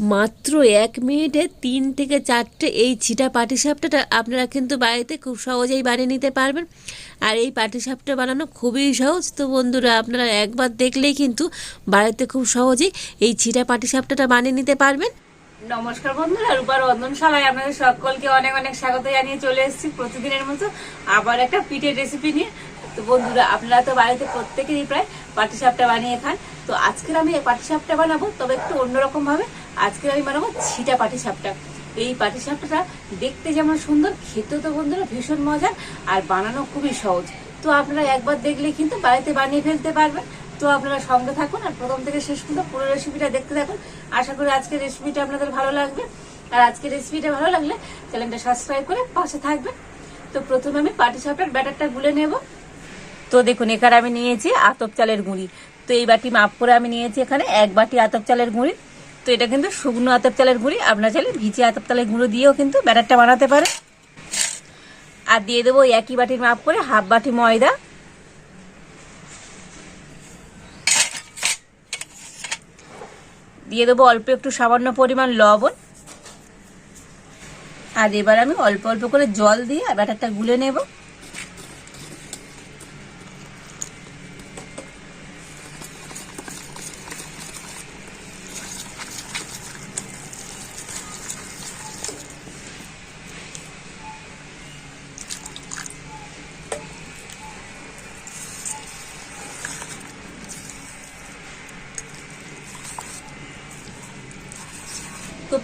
মাত্র এক মিনিটে তিন থেকে চারটে এই ছিটা পাটিসাপটাটা আপনারা কিন্তু বাড়িতে খুব সহজেই বানিয়ে নিতে পারবেন। আর এই পাটিসাপটা বানানো খুবই সহজ। তো বন্ধুরা, আপনারা একবার দেখলেই কিন্তু বাড়িতে খুব সহজেই এই ছিটা পাটিসাপটাটা বানিয়ে নিতে পারবেন। নমস্কার বন্ধুরা রূপার রন্ধনশালায় আপনাদের সকলকে অনেক অনেক স্বাগত জানিয়ে চলে এসেছি প্রতিদিনের মতো আবার একটা পিঠের রেসিপি নিয়ে। তো বন্ধুরা, আপনারা তো বাড়িতে প্রত্যেকেরই প্রায় পাটিসাপটা বানিয়ে খান। তো আজকের আমি এই পাটিসাপটা বানাবো, তবে একটু অন্যরকম ভাবে আজকে আমি বানাবো ছিটা পাটিসাপটা। এই পাটিসাপটাটা দেখতে যেমন সুন্দর, খেতেও তো বন্ধুরা ভীষণ মজার আর বানানো খুবই সহজ। তো আপনারা একবার দেখলে কিন্তু বাড়িতে বানিয়ে ফেলতে পারবেন। তো আপনারা সঙ্গে থাকুন আর প্রথম থেকে শেষ পর্যন্ত পুরো রেসিপিটা দেখতে থাকুন। আশা করি আজকের রেসিপিটা আপনাদের ভালো লাগবে। আর আজকের রেসিপিটা ভালো লাগলে চ্যানেলটা সাবস্ক্রাইব করে পাশে থাকবেন। তো প্রথমে আমি পাটি সাপটার ব্যাটারটা গুলে নেব। তো দেখুন, এখানে আমি নিয়েছি আতপ চালের গুঁড়ি। তো এই বাটি মাপ করে আমি নিয়েছি এখানে এক বাটি আতপ চালের গুঁড়ি। তো এটা কিন্তু শুকনো আতপ চালের গুঁড়ি, আপনার চাইলে ভিজে আতপ চালের গুঁড়ো দিয়েও কিন্তু ব্যাটারটা বানাতে পারে। আর দিয়ে দেবো একই বাটির মাপ করে হাফ বাটি ময়দা। দিয়ে দেবো অল্প একটু সামান্য পরিমাণ লবণ। আর এবার আমি অল্প অল্প করে জল দিয়ে ব্যাটারটা গুলে নেব।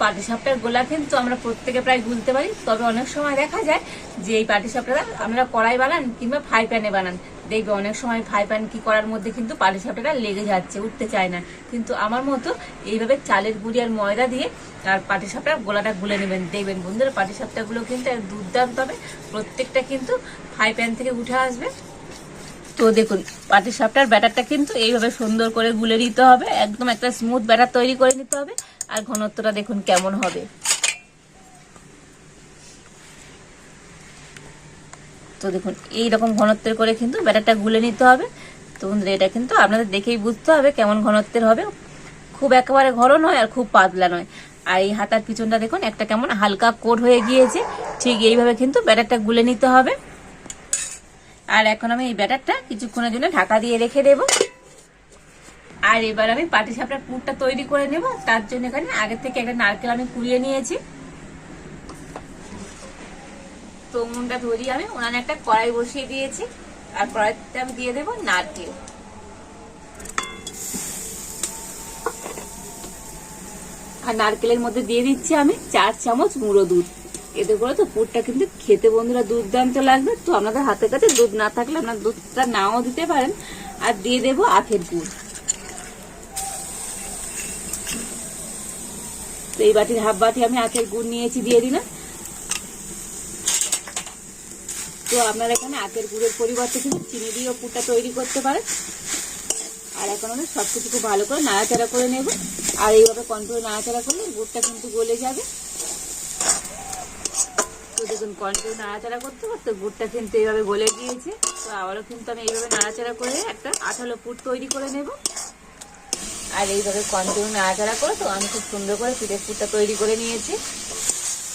পাটিসাপটার গোলা কিন্তু আমরা প্রত্যেকে প্রায় গুলতে পারি। তবে অনেক সময় দেখা যায় যে এই পাটি পাটিসাপটা আমরা কড়াই বানান কিংবা ফ্রাই প্যানে বানান। দেখবে অনেক সময় ফ্রাই প্যান কি করার মধ্যে কিন্তু পাটি পাটিসাপটাটা লেগে যাচ্ছে, উঠতে চায় না। কিন্তু আমার মতো এইভাবে চালের গুঁড়ি আর ময়দা দিয়ে আর পাটিসাপটার গোলাটা গুলে নেবেন। দেখবেন বন্ধুরা পাটিসাপটাগুলো কিন্তু দুর্দান্ত হবে। প্রত্যেকটা কিন্তু ফ্রাই প্যান থেকে উঠে আসবে। তো দেখুন পাটি সাপটার ব্যাটারটা কিন্তু এইভাবে সুন্দর করে গুলে নিতে হবে। একদম একটা স্মুথ ব্যাটার তৈরি করে নিতে হবে। আর ঘনত্বটা দেখুন কেমন হবে। তো দেখুন, এই রকম ঘনত্বের করে কিন্তু ব্যাটারটা গুলে নিতে হবে। তো বন্ধুরা, এটা কিন্তু আপনাদের দেখেই বুঝতে হবে কেমন ঘনত্বের হবে। খুব একেবারে ঘন নয় আর খুব পাতলা নয়। আর এই হাতার পিছনটা দেখুন, একটা কেমন হালকা কোট হয়ে গিয়েছে। ঠিক এইভাবে কিন্তু ব্যাটারটা গুলে নিতে হবে। আর এখন আমি এই ব্যাটারটা কিছুক্ষণের জন্য ঢাকা দিয়ে রেখে দেব। আর এবার আমি পাটি সাপটার পুরটা তৈরি করে নেব। তার জন্য এখানে আগে থেকে একটা নারকেল আমি কুড়িয়ে নিয়েছি। তো উনুনটা ধরিয়ে আমি উনানে একটা কড়াই বসিয়ে দিয়েছি। আর কড়াইতে আমি দিয়ে দেবো নারকেল। আর নারকেলের মধ্যে দিয়ে দিচ্ছি আমি চার চামচ গুঁড়ো দুধ। এতে করে তো পুরটা কিন্তু খেতে বন্ধুরা দুধ দুর্দান্ত লাগবে। তো আপনাদের হাতের কাছে দুধ না থাকলে আপনার দুধটা নাও দিতে পারেন। আর দিয়ে দেবো আখের গুড়। তো এই বাটির হাফ বাটি আমি আখের গুড় নিয়েছি, দিয়ে দিলাম। তো আপনারা এখানে আখের গুড়ের পরিবর্তে কিন্তু চিনি দিয়েও পুরটা তৈরি করতে পারেন। আর এখন আমি সবকিছু খুব ভালো করে নাড়াচাড়া করে নেব। আর এইভাবে কন্ট্রোল নাড়াচাড়া করলে গুড়টা কিন্তু গলে যাবে। তো দেখুন কন্ট্রোল নাড়াচাড়া করতে করতে গুড়টা কিন্তু এইভাবে গলে গিয়েছে। তো আবারও কিন্তু আমি এইভাবে নাড়াচাড়া করে একটা আঠালো পুর তৈরি করে নেব। আর এইভাবে কন্টিনিউ নাড়াচাড়া করে তো, আমি খুব সুন্দর করে পিঠের পুরটা তৈরি করে নিয়েছি।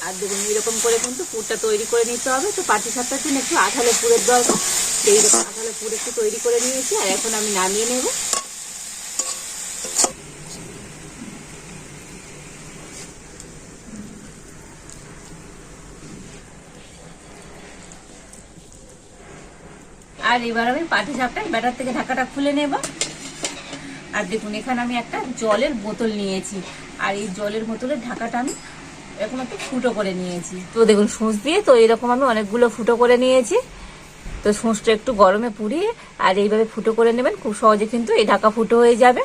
আর দেখুন, এরকম করে কিন্তু পুরটা তৈরি করে নিতে হবে। তো পাটি সাপটার জন্য একটু আঠালো পুরের দরকার। সেই রকম আঠালো পুর একটু তৈরি করে নিয়েছি, আর এখন আমি নামিয়ে নেব। আর এবার আমি পাটি সাপটার ব্যাটার থেকে ঢাকাটা খুলে নেব। আর দেখুন, এখানে আমি একটা জলের বোতল নিয়েছি। আর এই জলের বোতলের ঢাকাটা আমি এরকম একটু ফুটো করে নিয়েছি। তো দেখুন সূচ দিয়ে তো এরকম আমি অনেকগুলো ফুটো করে নিয়েছি। তো সূচটা একটু গরমে পুড়িয়ে আর এইভাবে ফুটো করে নেবেন, খুব সহজে কিন্তু এই ঢাকা ফুটো হয়ে যাবে।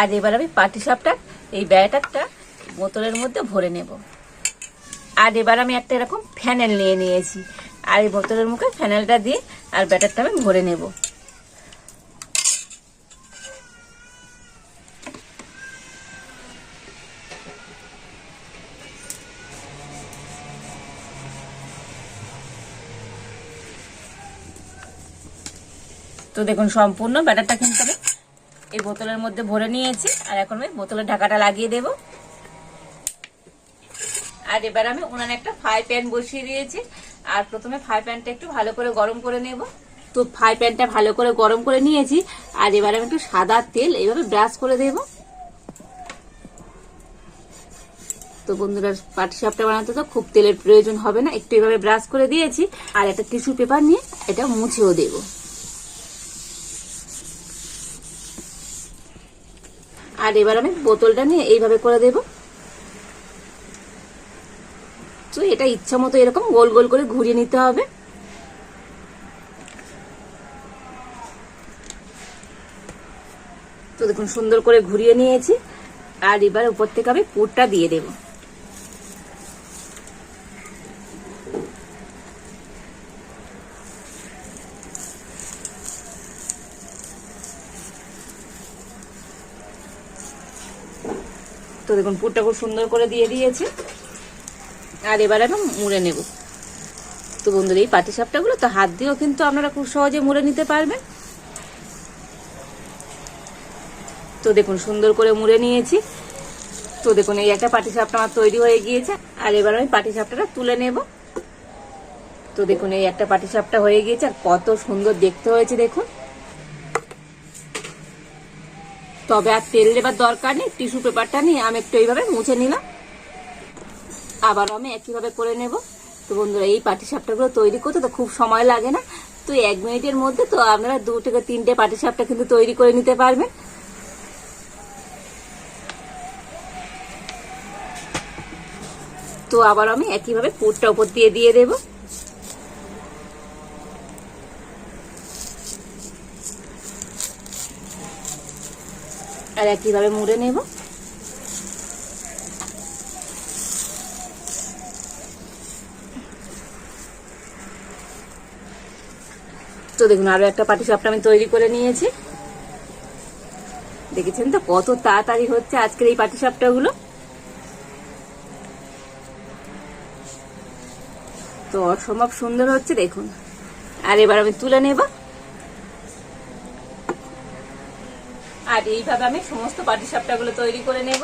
আর এবার আমি পাটি সাপটা এই ব্যাটারটা বোতলের মধ্যে ভরে নেব। আর এবার আমি একটা এরকম ফ্যানেল নিয়ে নিয়েছি। আর এই বোতলের মুখে ফ্যানেলটা দিয়ে আর ব্যাটারটা আমি ভরে নেব। তো দেখুন, সম্পূর্ণ ব্যাটারটা কিন্তু আমি এই বোতলের মধ্যে ভরে নিয়েছি। আর এখন আমি বোতলের ঢাকাটা লাগিয়ে দেবো। আর এবার আমি উনানে একটা ফ্রাই প্যান বসিয়ে দিয়েছি। আর প্রথমে ফ্রাই প্যানটা একটু ভালো করে গরম করে নেব। তো ফ্রাই প্যানটা ভালো করে গরম করে নিয়েছি। আর এবার আমি একটু সাদা তেল এইভাবে ব্রাশ করে দেব। তো বন্ধুরা পাটিসাপটা বানাতে তো খুব তেলের প্রয়োজন হবে না। একটু এভাবে ব্রাশ করে দিয়েছি। আর একটা টিস্যু পেপার নিয়ে এটা মুছেও দেবো। আর এবার আমি বোতলটা নিয়ে এইভাবে করে দেব। তো এটা ইচ্ছা মতো এরকম গোল গোল করে ঘুরিয়ে নিতে হবে। তো দেখুন, সুন্দর করে ঘুরিয়ে নিয়েছি। আর এবার উপর থেকে আমি পুরটা দিয়ে দেব। তো দেখুন, পুরটা খুব সুন্দর করে দিয়ে দিয়েছি। আর এবার আমি মুড়ে নেব। তো বন্ধুরা, এই পাটি সাপটাগুলো তো হাত দিয়েও কিন্তু আপনারা খুব সহজে মুড়ে নিতে পারবেন। তো দেখুন, সুন্দর করে মুড়ে নিয়েছি। তো দেখুন, এই একটা পাটি সাপটা আমার তৈরি হয়ে গিয়েছে। আর এবার আমি পাটি তুলে নেব। তো দেখুন, এই একটা পাটি সাপটা হয়ে গিয়েছে। আর কত সুন্দর দেখতে হয়েছে, দেখুন। তবে আর তেল দেবার দরকার নেই, টিস্যু পেপারটা নিয়ে আমি একটু এইভাবে মুছে নিলাম। আবার আমি একইভাবে করে নেব। তো বন্ধুরা, এই পাটি সাপটাগুলো তৈরি করতে তো খুব সময় লাগে না। তো এক মিনিটের মধ্যে তো আপনারা দু থেকে তিনটে পাটি সাপটা কিন্তু তৈরি করে নিতে পারবেন। তো আবার আমি একইভাবে পুরটা উপর দিয়ে দিয়ে দেব। আর একইভাবে মুড়ে নেব। তো দেখুন, আরও একটা পাটি সাপটা আমি তৈরি করে নিয়েছি। দেখেছেন তো কত তাড়াতাড়ি হচ্ছে আজকের এই পাটি সাপটা গুলো তো অসম্ভব সুন্দর হচ্ছে, দেখুন। আর এবার আমি তুলে নেব। আর এইভাবে আমি সমস্ত পাটি সাপটাগুলো তৈরি করে নেব।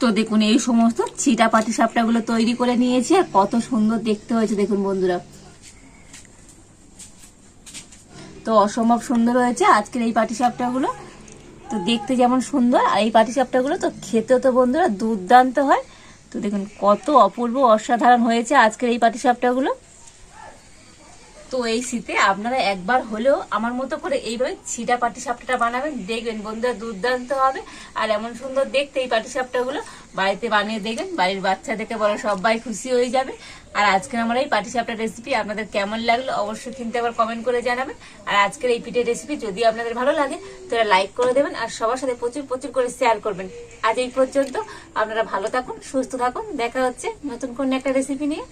তো দেখুন, এই সমস্ত ছিটা পাটি সাপটাগুলো তৈরি করে নিয়েছি আর কত সুন্দর দেখতে হয়েছে, দেখুন বন্ধুরা। তো অসম্ভব সুন্দর হয়েছে আজকের এই পাটি সাপটাগুলো। তো দেখতে যেমন সুন্দর, আর এই পাটি সাপটাগুলো তো খেতেও তো বন্ধুরা দুর্দান্ত হয়। তো দেখুন, কত অপূর্ব, অসাধারণ হয়েছে আজকের এই পাটি সাপটাগুলো। তো এই শীতে আপনারা একবার হলেও আমার মতো করে এইভাবে ছিটা পাটি সাপটাটা বানাবেন, দেখবেন বন্ধুরা দুর্দান্ত হবে। আর এমন সুন্দর দেখতে এই পাটি সাপটাগুলো বাড়িতে বানিয়ে দেখবেন, বাড়ির বাচ্চা থেকে বড় সবাই খুশি হয়ে যাবে। আর আজকের আমার এই পাটি সাপটা রেসিপি আপনাদের কেমন লাগল অবশ্যই কিন্তু আবার কমেন্ট করে জানাবেন। আর আজকের এই পিঠের রেসিপি যদি আপনাদের ভালো লাগে, তাহলে লাইক করে দেবেন আর সবার সাথে প্রচুর প্রচুর করে শেয়ার করবেন। আজ এই পর্যন্ত আপনারা ভালো থাকুন, সুস্থ থাকুন। দেখা হচ্ছে নতুন কোন একটা রেসিপি নিয়ে।